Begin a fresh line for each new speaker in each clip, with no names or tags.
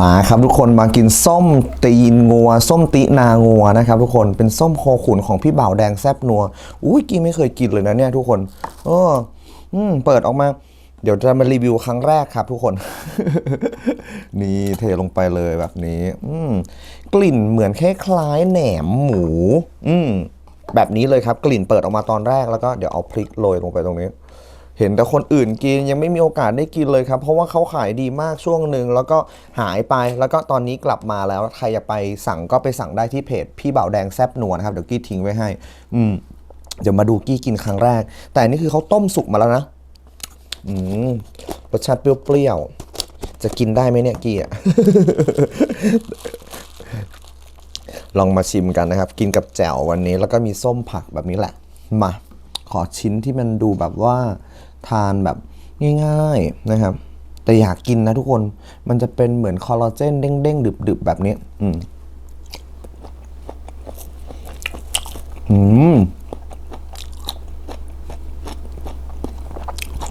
มาครับทุกคนมากินส้มตีนงัว ส้มตีนางัวนะครับทุกคนเป็นส้มโคขุนของพี่บ่าวแดงแซบนัวอุ้ยกี้ไม่เคยกินเลยนะเนี่ยทุกคนเอออืมเปิดออกมา เดี๋ยวจะมารีวิวครั้งแรกครับ ทุกคน นี่เทลงไปเลยแบบนี้ อืมกลิ่นเหมือนคล้ายๆแหนมหมู อืมแบบนี้เลยครับ กลิ่นเปิดออกมาตอนแรกแล้วก็เดี๋ยวเอาพริกโรยลงไปตรงนี้ เห็นแต่คนอื่นกินยังไม่มีโอกาสได้กินเลยครับ เพราะว่าเขาขายดีมากช่วงหนึ่งแล้วก็หายไปแล้วก็ตอนนี้กลับมาแล้วใครอยากไปสั่งก็ไปสั่งได้ที่เพจ พี่บ่าวแดงแซบนัวนะครับ เดี๋ยวกี้ทิ้งไว้ให้ อืมเดี๋ยวมาดูกี้กินครั้งแรก แต่อันนี่คือเขาต้มสุกมาแล้วนะอืมรสชาติเปรี้ยวๆจะกินได้ไหมเนี่ยกี้อะลองมาชิมกันนะครับ กินกับแจ่ววันนี้ แล้วก็มีส้มผักแบบนี้แหละมา ขอชิ้นที่มันดูแบบว่าทานแบบง่ายๆนะครับ แต่อยากกินนะทุกคน มันจะเป็นเหมือนคอลลาเจนเด้งๆดึบๆแบบนี้ อืมอืม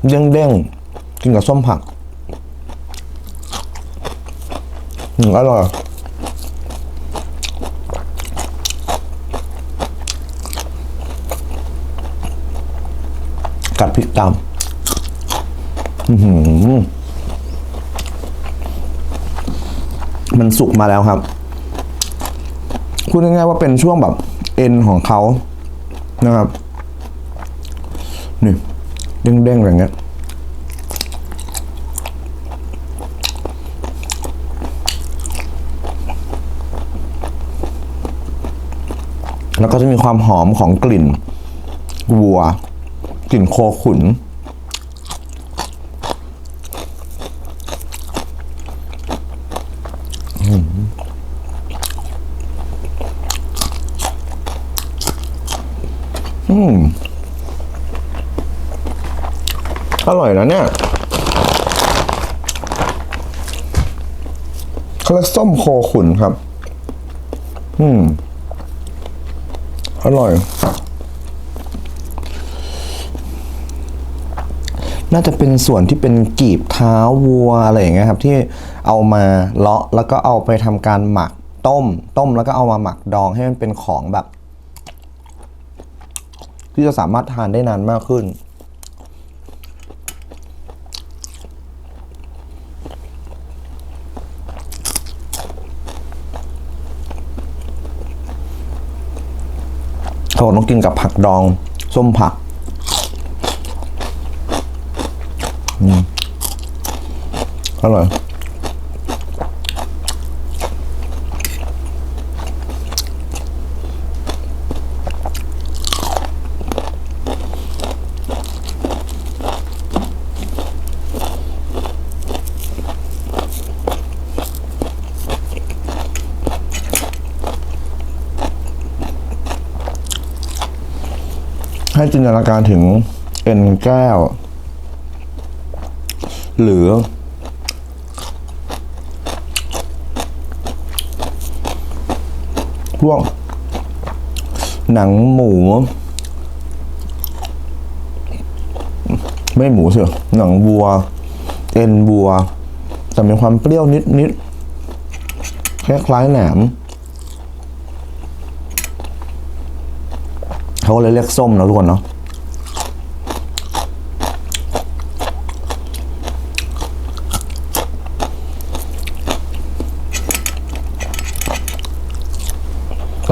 เด้งๆ กินกับส้มผัก อืมอร่อย กัดพริกตามอื้อหือมันสุกมาแล้วครับพูดง่ายๆว่าเป็นช่วงแบบเอ็นของเขานะครับ นี่เด้งๆอย่างเงี้ยแล้วก็จะมีความหอมของกลิ่นวัว กลิ่นโคขุน อืม อร่อยนะเนี่ยเขาเรียกส้มโคขุนครับ อืม อร่อย น่าจะเป็นส่วนที่เป็นกีบเท้าวัวอะไรอย่างเงี้ยครับที่เอามาเลาะแล้วก็เอาไปทำการหมักต้ม ต้มแล้วก็เอามาหมักดองให้มันเป็นของแบบ ที่จะสามารถทานได้นานมากขึ้น เขาต้องกินกับผักดอง ส้มผัก อร่อยให้จินตนาการถึงเอ็นแก้ว หรือ พวก หนังหมู ไม่หมูเชียหนังวัว เอ็นวัว แต่มีความเปรี้ยวนิดๆคล้ายๆแหนมเขาเลยเรียกส้มนะทุกคนเนาะ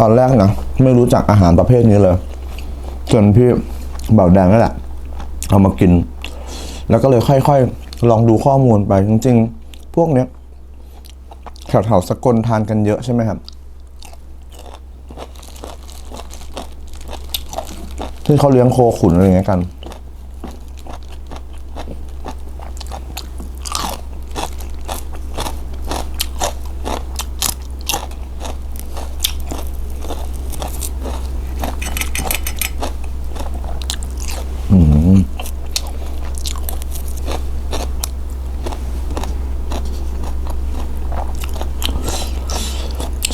ตอนแรกนะไม่รู้จักอาหารประเภทนี้เลย จนพี่เบาแดงนั่นแหละเอามากิน แล้วก็เลยค่อยๆ ลองดูข้อมูลไปจริงๆ พวกเนี้ยแถวๆสกลทานกันเยอะใช่ไหมครับ ที่เขาเลี้ยงโคขุนอะไรเงี้ยกัน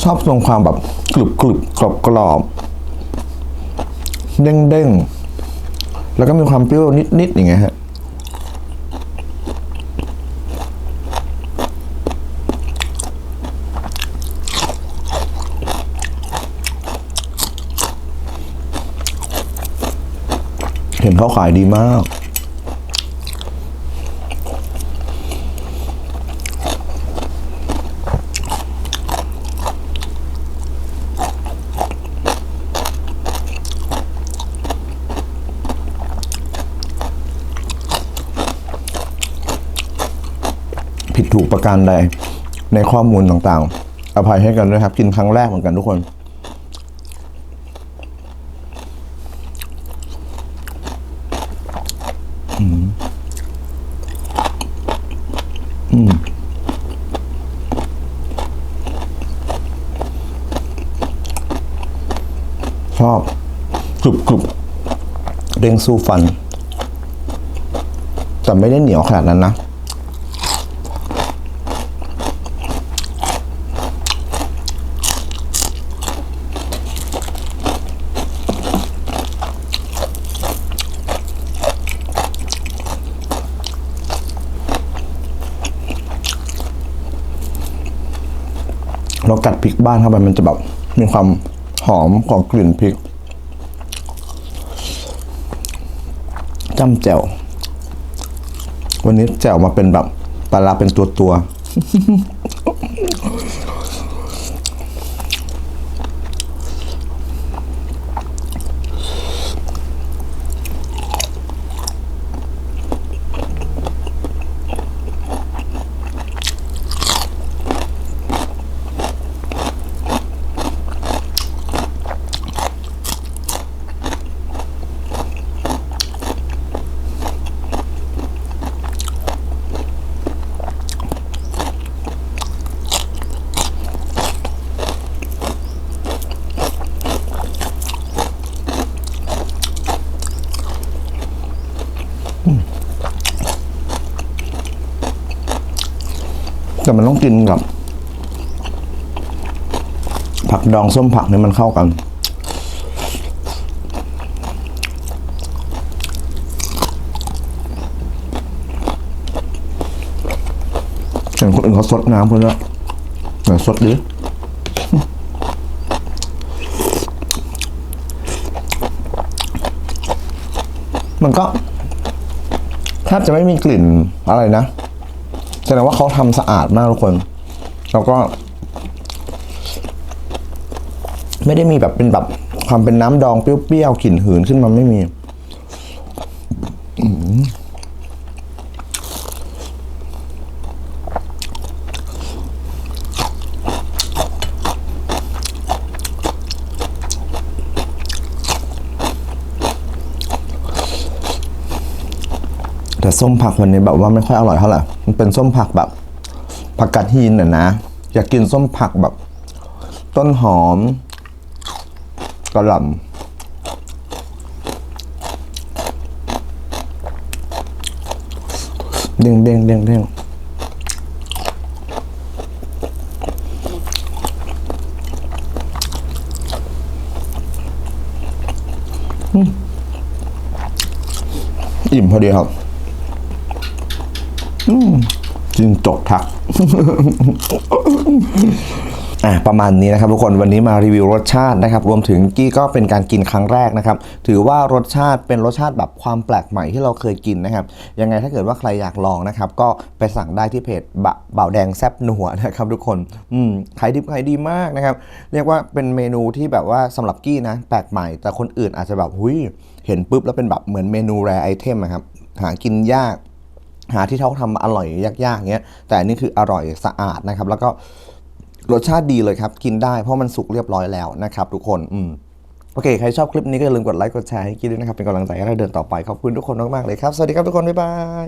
ชอบตรงความแบบกรุบกรุบกรอบกรอบเด้งเด้งแล้วก็มีความเปรี้ยวนิดนิดอย่างเงี้ยฮะเห็นเขาขายดีมาก ผิดถูกประการใดในข้อมูลต่างๆ อภัยให้กันด้วยครับ กินครั้งแรกเหมือนกันทุกคนชอบกรุบกรุบเด้งสู้ฟัน แต่ไม่ได้เหนียวขนาดนั้นนะ เรากัดพริกบ้านเข้าไปมันจะแบบมีความหอมของกลิ่นพริกจ้ำแจ่ววันนี้แจ่วมาเป็นแบบปลาร้าเป็นตัวตัว แต่มันต้องกินกับ ผักดองส้มผักเนี่ยมันเข้ากันเห็นคนอื่นเขาสดน้ำคนละหนสดดิมันก็แทบจะไม่มีกลิ่นอะไรนะ แสดงว่าเขาทำสะอาดมากทุกคน แล้วก็ ไม่ได้มีแบบเป็นแบบความเป็นน้ำดองเปรี้ยวๆกลิ่นหืนขึ้นมาไม่มี แต่ส้มผักวันนี้แบบว่าไม่ค่อยอร่อยเท่าไหร่มันเป็นส้มผักแบบผักกาดฮีนน่ะนะ อยากกินส้มผักแบบ ต้นหอมกระหล่ำเด้งเด้งเด้งเด้งอิ่มพอดีครับ จินจกทัก อะประมาณนี้นะครับ ทุกคนวันนี้มารีวิวรสชาตินะครับ รวมถึงกี้ก็เป็นการกินครั้งแรกนะครับ ถือว่ารสชาติเป็นรสชาติแบบความแปลกใหม่ที่เราเคยกินนะครับ ยังไงถ้าเกิดว่าใครอยากลองนะครับ ก็ไปสั่งได้ที่เพจบะเบาแดงแซบหนัวนะครับ ทุกคน อืมขายดิบขายดีมากนะครับ เรียกว่าเป็นเมนูที่แบบว่าสำหรับกี้นะ แปลกใหม่ แต่คนอื่นอาจจะแบบหุยเห็นปุ๊บแล้วเป็นแบบเหมือนเมนูแรไอเทมนะครับหากินยาก หาที่เขาทำอร่อยยากๆเงี้ย แต่อันนี้คืออร่อยสะอาดนะครับ แล้วก็รสชาติดีเลยครับ กินได้เพราะมันสุกเรียบร้อยแล้วนะครับ ทุกคนอืมโอเค ใครชอบคลิปนี้ก็อย่าลืมกดไลค์กดแชร์ให้กินด้วยนะครับ เป็นกำลังใจให้เราเดินต่อไป ขอบคุณทุกคนมากๆเลยครับ สวัสดีครับทุกคน บ๊ายบาย